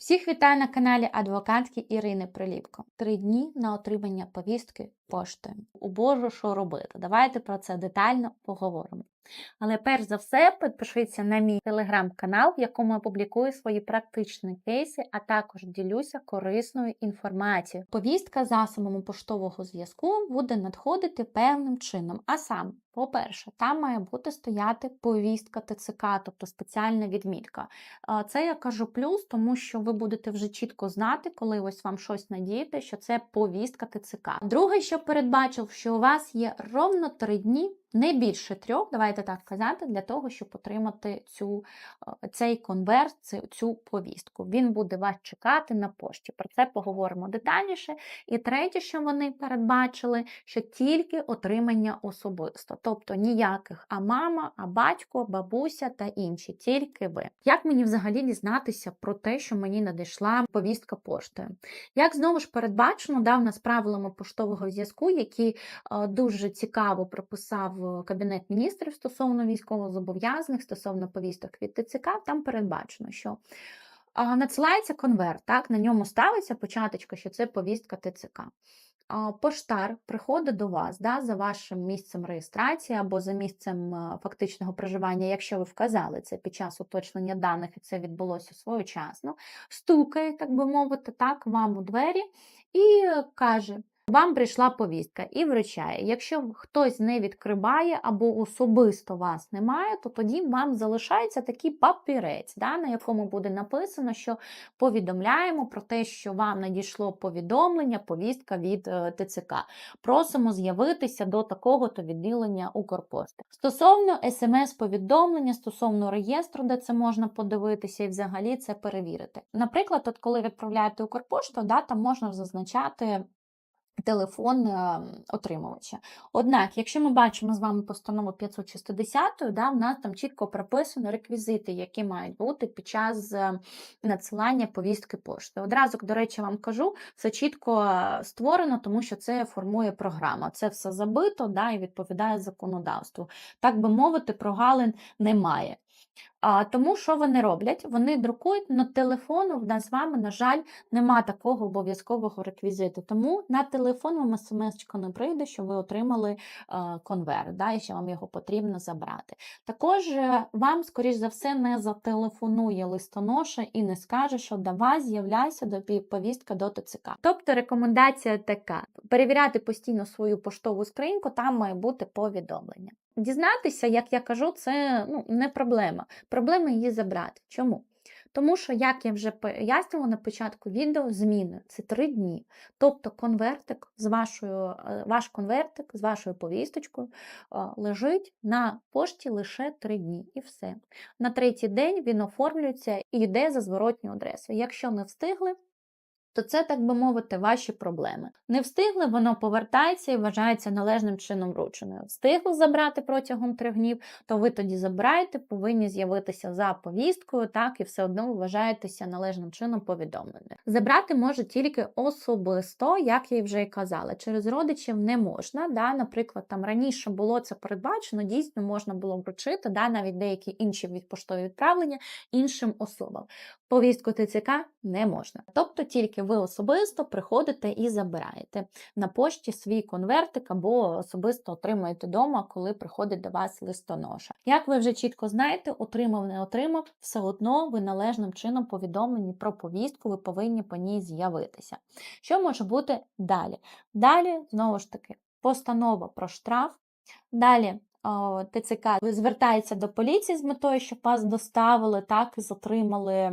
Всіх вітаю на каналі адвокатки Ірини Приліпко. Три дні на отримання повістки поштою. У Божу, що робити? Давайте про це детально поговоримо. Але перш за все, підпишіться на мій телеграм-канал, в якому я публікую свої практичні кейси, а також ділюся корисною інформацією. Повістка засобами поштового зв'язку буде надходити певним чином. А саме, по-перше, там має бути стояти повістка ТЦК, тобто спеціальна відмітка. Це я кажу плюс, тому що ви будете вже чітко знати, коли ось вам щось надієте, що це повістка ТЦК. Друге, що передбачив, що у вас є ровно три дні, не більше трьох, давайте так казати, для того, щоб отримати цю, е, цей конверт, цю, повістку. Він буде вас чекати на пошті. Про це поговоримо детальніше. І третє, що вони передбачили, що тільки отримання особисто, тобто ніяких а мама, а батько, бабуся та інші, тільки ви. Як мені взагалі дізнатися про те, що мені надійшла повістка поштою? Як знову ж передбачено, да, в правилами поштового зв'язку, які е, дуже цікаво прописав Кабінет міністрів стосовно військовозобов'язаних, стосовно повісток від ТЦК, там передбачено, що надсилається конверт, так, на ньому ставиться початочка, що це повістка ТЦК. Поштар приходить до вас да, за вашим місцем реєстрації або за місцем е, фактичного проживання, якщо ви вказали це під час уточнення даних, і це відбулося своєчасно, стукає, так би мовити, так, вам у двері і каже: вам прийшла повістка і вручає. Якщо хтось не відкриває або особисто вас немає, то тоді вам залишається такий папірець, да, на якому буде написано, що повідомляємо про те, що вам надійшло повідомлення, повістка від е, ТЦК. Просимо з'явитися до такого-то відділення Укрпошти. Стосовно смс-повідомлення, стосовно реєстру, де це можна подивитися і взагалі це перевірити. Наприклад, от коли відправляєте Укрпошту, да, там можна зазначати телефон е, отримувача. Однак, якщо ми бачимо з вами постанову 560, да, в нас там чітко прописано реквізити, які мають бути під час е, надсилання повістки пошти. Одразу, до речі, вам кажу, все чітко е, створено, тому що це формує програма. Це все забито да, і відповідає законодавству. Так би мовити, прогалин немає. А, Тому що вони роблять? Вони друкують на телефону. В нас з вами, на жаль, нема такого обов'язкового реквізиту. Тому на телефон вам смс не прийде, що ви отримали а, конверт, да, і що вам його потрібно забрати. Також е, вам, скоріш за все, не зателефонує листоноша і не скаже, що давай з'являйся до повістка до ТЦК. Тобто рекомендація така: перевіряти постійно свою поштову скриньку, там має бути повідомлення. Дізнатися, як я кажу, це ну, не проблема. Проблема її забрати. Чому? Тому що, як я вже пояснювала на початку відео, зміни це три дні. Тобто конвертик з вашою, е, ваш конвертик з вашою повісточкою е, лежить на пошті лише три дні і все. На третій день він оформлюється і йде за зворотню адресу. Якщо не встигли, то це, так би мовити, ваші проблеми. Не встигли, воно повертається і вважається належним чином врученою. Встигли забрати протягом трьох днів, то ви тоді забираєте, повинні з'явитися за повісткою, так, і все одно вважаєтеся належним чином повідомленим. Забрати може тільки особисто, як я і вже і казала, через родичів не можна. Да? Наприклад, там раніше було це передбачено, дійсно можна було вручити, да? навіть деякі інші поштові відправлення іншим особам. Повістку ТЦК не можна. Тобто тільки ви особисто приходите і забираєте на пошті свій конвертик або особисто отримуєте вдома, коли приходить до вас листоноша. Як ви вже чітко знаєте, отримав, не отримав, все одно ви належним чином повідомлені про повістку, ви повинні по ній з'явитися. Що може бути далі? Далі, знову ж таки, постанова про штраф. Далі ТЦК звертається до поліції з метою, щоб вас доставили, так і затримали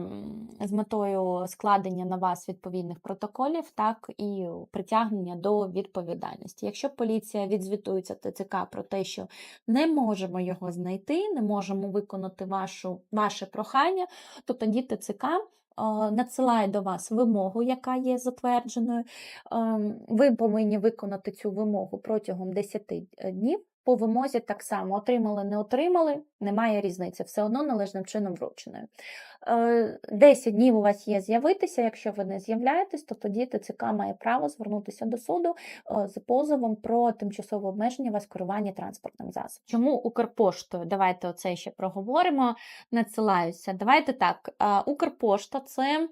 з метою складення на вас відповідних протоколів, так і притягнення до відповідальності. Якщо поліція відзвітується ТЦК про те, що не можемо його знайти, не можемо виконати вашу, ваше прохання, то тоді ТЦК. Надсилає до вас вимогу, яка є затвердженою. Ем, ви повинні виконати цю вимогу протягом 10 днів. По вимозі так само отримали, не отримали, немає різниці, все одно належним чином врученою. 10 е, днів у вас є з'явитися, якщо ви не з'являєтесь, то тоді ТЦК має право звернутися до суду е, з позовом про тимчасове обмеження вас керування транспортним засобом. Чому Укрпоштою? Давайте оце ще проговоримо, надсилаюся. Давайте так, Укрпошта це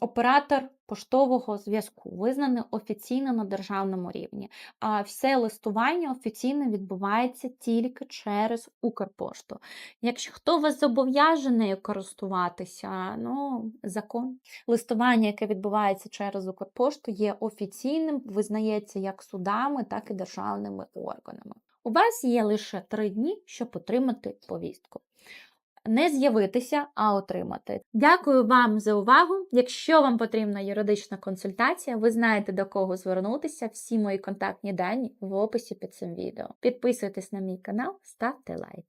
оператор поштового зв'язку, визнаний офіційно на державному рівні. А все листування офіційно відбувається тільки через Укрпошту. Якщо хто вас зобов'яже нею користуватися, ну закон. Листування, яке відбувається через Укрпошту, є офіційним, визнається як судами, так і державними органами. У вас є лише три дні, щоб отримати повістку. Не з'явитися, а отримати. Дякую вам за увагу. Якщо вам потрібна юридична консультація, ви знаєте до кого звернутися. Всі мої контактні дані в описі під цим відео. Підписуйтесь на мій канал, ставте лайк.